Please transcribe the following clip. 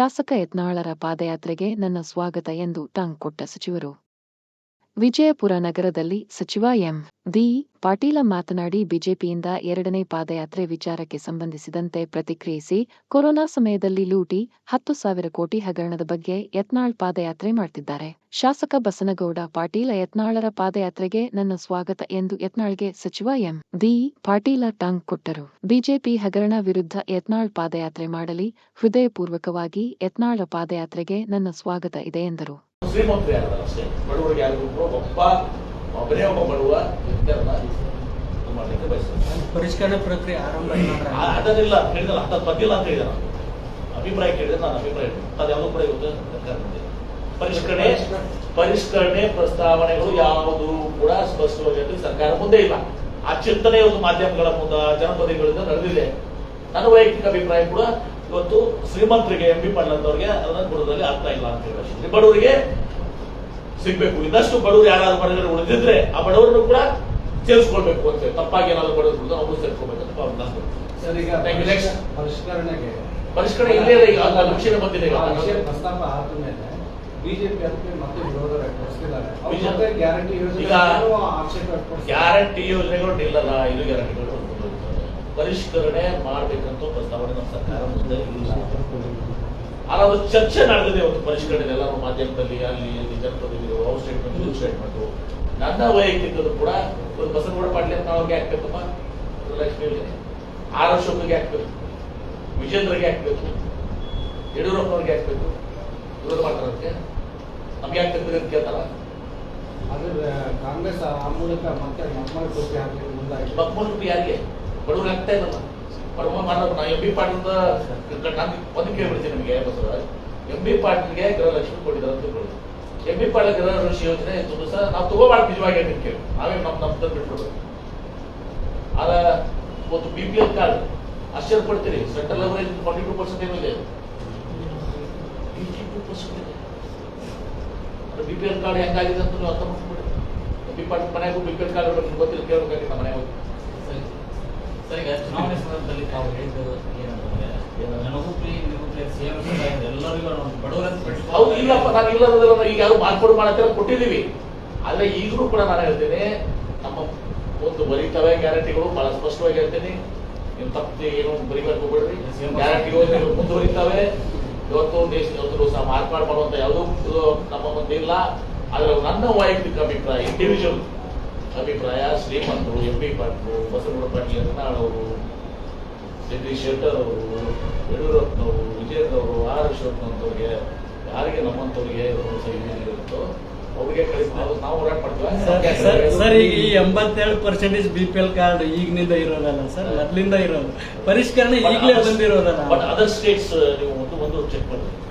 ಶಾಸಕ ಯತ್ನಾಳರ ಪಾದಯಾತ್ರೆಗೆ ನನ್ನ ಸ್ವಾಗತ ಎಂದು ಟಾಂಗ್ ಕೊಟ್ಟ ಸಚಿವರು. ವಿಜಯಪುರ ನಗರದಲ್ಲಿ ಸಚಿವ ಎಂ. ದಿ ಪಾಟೀಲ ಮಾತನಾಡಿ ಬಿಜೆಪಿಯಿಂದ ಎರಡನೇ ಪಾದಯಾತ್ರೆ ವಿಚಾರಕ್ಕೆ ಸಂಬಂಧಿಸಿದಂತೆ ಪ್ರತಿಕ್ರಿಯಿಸಿ, ಕೊರೋನಾ ಸಮಯದಲ್ಲಿ ಲೂಟಿ, ಹತ್ತು ಸಾವಿರ ಕೋಟಿ ಹಗರಣದ ಬಗ್ಗೆ ಯತ್ನಾಳ್ ಪಾದಯಾತ್ರೆ ಮಾಡ್ತಿದ್ದಾರೆ. ಶಾಸಕ ಬಸನಗೌಡ ಪಾಟೀಲ ಯತ್ನಾಳರ ಪಾದಯಾತ್ರೆಗೆ ನನ್ನ ಸ್ವಾಗತ ಎಂದು ಯತ್ನಾಳ್ಗೆ ಸಚಿವ ಎಂ. ದಿ ಪಾಟೀಲ ಟಾಂಗ್ ಕೊಟ್ಟರು. ಬಿಜೆಪಿ ಹಗರಣ ವಿರುದ್ಧ ಯತ್ನಾಳ್ ಪಾದಯಾತ್ರೆ ಮಾಡಲಿ, ಹೃದಯಪೂರ್ವಕವಾಗಿ ಯತ್ನಾಳ ಪಾದಯಾತ್ರೆಗೆ ನನ್ನ ಸ್ವಾಗತ ಇದೆ ಎಂದರು. ಶ್ರೀಮಂತರು ಯಾರು ಅಷ್ಟೇ. ಬಡವರಿಗೆ ಯಾರಿಗೂ ಒಬ್ಬ ಒಬ್ಬನೇ ಒಬ್ಬ ಬಡವ ವ್ಯಕ್ತಿಯನ್ನ ಮಾಡ್ಲಿಕ್ಕೆ ಬಯಸ್ತಾರೆ. ಪರಿಷ್ಕರಣೆ ಪ್ರಕ್ರಿಯೆ ಆರಂಭ ಅದನ್ನಿಲ್ಲ. ಹೇಳಿದಲ್ಲ ಅಂತ ಬಂದಿಲ್ಲ ಅಂತ ಹೇಳಿದ ನಾನು ಅಭಿಪ್ರಾಯ ಕೇಳಿದ್ರೆ ನಾನು ಅಭಿಪ್ರಾಯ ಅದು ಯಾವುದೋ ಕೂಡ ಇವತ್ತು ಸರ್ಕಾರ ಬಂದಿದೆ. ಪರಿಷ್ಕರಣೆ ಪರಿಷ್ಕರಣೆ ಪ್ರಸ್ತಾವನೆಗಳು ಯಾವುದು ಕೂಡ ಸ್ಪಷ್ಟವಾಗಿ ಸರ್ಕಾರ ಮುಂದೆ ಇಲ್ಲ. ಆ ಚಿಂತನೆ ಒಂದು ಮಾಧ್ಯಮಗಳ ಮುಂದೆ ಜನಪದಿಗಳಿಂದ ನಡೆದಿದೆ. ನನ್ನ ವೈಯಕ್ತಿಕ ಅಭಿಪ್ರಾಯ ಕೂಡ ಇವತ್ತು ಶ್ರೀಮಂತರಿಗೆ ಎಂ ಪಿ ಪಾಟೀಲ್ ಅದನ್ನ ಕೊಡೋದ್ರಲ್ಲಿ ಅರ್ಥ ಇಲ್ಲ ಅಂತ ಹೇಳಿ ಬಡವರಿಗೆ ಸಿಗ್ಬೇಕು ಇನ್ನಷ್ಟು ಬಡವರು ಯಾರಾದ್ರೂ ಬಡವರು ಉಳಿದಿದ್ರೆ ಆ ಬಡವರನ್ನು ಕೂಡ ಸೇರಿಸ್ಕೊಳ್ಬೇಕು ಅಂತ ತಪ್ಪಾಗಿ ಏನಾದ್ರು ಬಡವರು ಅವರು ಸೇರ್ಕೊಳ್ಬೇಕು ಅಂತ ಅವ್ರ ನಂದು. ಸರ್ ಈಗ Thank you. Next. ಪರಿಷ್ಕರಣೆಗೆ ಪರಿಷ್ಕರಣೆ ಇಲ್ಲೇ ಇಲ್ಲ ಈಗ ವಿಷಯ ಬಂದಿದೆ ಪ್ರಸ್ತಾಪ ಆದ ಮೇಲೆ ಬಿಜೆಪಿ ಅದಕ್ಕೆ ಮತ್ತೆ ವಿರೋಧ ಬಿಜೆಪಿ- ಗ್ಯಾರಂಟಿ ಯೋಜನೆ. ಗ್ಯಾರಂಟಿ ಯೋಜನೆಗಳು ಇಲ್ಲಲ್ಲ ಇದು ಗ್ಯಾರಂಟಿಗಳು ಪರಿಷ್ಕರಣೆ ಮಾಡಬೇಕಂತ ಪ್ರಸ್ತಾವನೆ ನಮ್ಮ ಸರ್ಕಾರ ಮುಂದೆ ಇಲ್ಲ. ಆದ್ರೆ ಅದು ಚರ್ಚೆ ನಡೆದಿದೆ ಒಂದು ಪರಿಷ್ಕರಣೆ ಎಲ್ಲ ಮಾಧ್ಯಮದಲ್ಲಿ ಅಲ್ಲಿ ಅಲ್ಲಿ ಜನಪ್ರತಿನಿಧಿಗಳು ಅವ್ರ ಸ್ಟೇಟ್ಮೆಂಟ್ ಇವ್ರ ಸ್ಟೇಟ್ಮೆಂಟ್ ನನ್ನ ವೈಯಕ್ತಿಕದ್ದು ಕೂಡ ಒಂದು ಬಸನಗೌಡ ಪಾಟೀಲ್ ಅಂತ ಅವ್ರಿಗೆ ಹಾಕ್ಬೇಕಪ್ಪ. ಲಕ್ಷ್ಮಿಯಲ್ಲಿ ಆರ್ ಆರ್ ಅಶೋಕ್ಗೆ ಹಾಕ್ಬೇಕು. ವಿಜೇಂದ್ರಗೆ ಹಾಕ್ಬೇಕು. ಯಡಿಯೂರಪ್ಪನವ್ರಿಗೆ ಹಾಕ್ಬೇಕು. ವಿರೋಧ ಮಾಡ್ತಾರಕ್ಕೆ ನಮ್ಗೆ ಹಾಕ್ತಿರ್ತೀರಿ ಅಂತ ಕೇಳ್ತಾರ? ಕಾಂಗ್ರೆಸ್ ಆ ಮೂಲಕ ಮತ್ತೆ ಮಕ್ಕಳ ಟೋಪಿ ಹಾಕಲಿಕ್ಕೆ ಮುಂದಾಗಿ ಟೋಪಿ ಯಾರಿಗೆ? ಬಡವ್ರು ಆಗ್ತಾ ಇಲ್ಲಲ್ಲ ಬಡವ ಮಾಡೋದು ನಾ ಎಂ ಬಿ ಪಾಟೀಲ್ ನಾನು ಒಂದು ಕೇಳ್ಬಿಡ್ತೀನಿ ನಿಮಗೆ, ಬಸವರಾಜ್. ಎಂ ಬಿ ಪಾಟೀಲ್ಗೆ ಗೃಹಲಕ್ಷ್ಮಿ ಕೊಟ್ಟಿದ್ದಾರೆ ಅಂತ ತಿಳ್ಕೊಳ್ಳಿ ಎಂ ಬಿ ಪಾಟೀಲ್ ಗೃಹಲಕ್ಷ್ಮಿ ಯೋಜನೆ ತುಂಬ ಸಹ ನಾವು ತಗೋಬಾರ್ದು ನಿಜವಾಗಿ ಅಂತ ಕೇಳಿ. ನಾವೇ ನಮ್ಮ ನಮ್ಮ ತಂದು ಬಿಟ್ಬಿಡ್ಬೇಕು. ಆದ ಒಂದು ಬಿ ಪಿ ಎಲ್ ಕಾರ್ಡ್ ಆಶ್ಚರ್ಯ ಪಡ್ತೀರಿ. Central level forty two percent ಏನೋ ಇದೆ. Two B P L card ಹೆಂಗಾಗಿದೆ ಅಂತ ನೀವು ಅರ್ಥ ಮಾಡ್ಕೊಬಿಡಿ ಎಂ ಬಿ ಪಾಟೀಲ್ ಮನೆಗೂ ಬಿ ಪಿ ಎಲ್ ಕಾರ್ಡ್ ಗೊತ್ತಿಲ್ಲ ಕೇಳಬೇಕಾಗಿ ನಮ್ಮ ಮನೆಗೆ ಹೋಗಿ. ಸರ್ ಈಗ ಚುನಾವಣೆ ಸಂದರ್ಭದಲ್ಲಿ ತಾವು ಹೇಳಿದ್ದು ಏನಂದ್ರೆ ನನಗೂ ಪ್ರೀ ನಿಮಗೂ ಪ್ರೀ ಸೇಮ್ ಎಲ್ಲರಿಗೂ ಹೌದು ಇಲ್ಲಪ್ಪ ನಾನು ಇಲ್ಲದಲ್ಲ ಈಗ ಯಾರು ಮಾರ್ಪಾಡು ಮಾಡತ್ತರ ಕೊಟ್ಟಿದ್ದೀವಿ. ಆದ್ರೆ ಈಗಲೂ ಕೂಡ ನಾನು ಹೇಳ್ತೇನೆ ನಮ್ಮ ಒಂದು ಬರೀತವೆ ಗ್ಯಾರಂಟಿಗಳು ಬಹಳ ಸ್ಪಷ್ಟವಾಗಿ ಹೇಳ್ತೇನೆ ನೀವು ತಪ್ಪು ಏನು ಬರಿಬೇಕು ಬಿಡ್ರಿ. ಗ್ಯಾರಂಟಿ ಮುಂದುವರಿತವೆ. ಇವತ್ತು ದೇಶದ ಸಹ ಮಾರ್ಪಾಡು ಮಾಡುವಂತ ಯಾವುದೂ ನಮ್ಮ ಮುಂದೆ ಇಲ್ಲ. ಆದ್ರೆ ನನ್ನ ವೈಯಕ್ತಿಕ ಅಭಿಪ್ರಾಯ ಇಂಡಿವಿಜುವಲ್ ಅಭಿಪ್ರಾಯ ಶ್ರೀಮಂತರು ಎಂ ಬಿ ಪಾಟೀಲ್ ಬಸವರ ಪಾಟೀಲ್ ಯತ್ನಾಳ್ ಅವರು ಜಗದೀಶ್ ಶೆಟ್ಟರ್ ಅವರು ಯಡಿಯೂರಪ್ಪನವರು ವಿಜಯದವರು ಆರ್ ಅಶೋಕ್ನವ್ರಿಗೆ ಯಾರಿಗೆ ನಮ್ಮಂತವ್ರಿಗೆ ಇರುತ್ತೋ ಅವ್ರಿಗೆ ಕಳಿಸ್ಬೋದು ನಾವು ಹೋರಾಟ ಸರ್ ಸರ್ ಮಾಡ್ತೀವಿ ಸರ್ ಈಗ ಈ ಎಂಬತ್ತೇಳು percentage B P L card ಈಗಿನಿಂದ ಇರೋದಲ್ಲ ಸರ್? ಮೊದಲಿಂದ ಇರೋದು. ಪರಿಷ್ಕರಣೆ ಈಗಲೇ ಬಂದಿರೋದಲ್ಲ. ಬಟ್ ಅದರ್ ಸ್ಟೇಟ್ಸ್ ನೀವು ಒಂದು ಒಂದು ಚೆಕ್ ಮಾಡಿ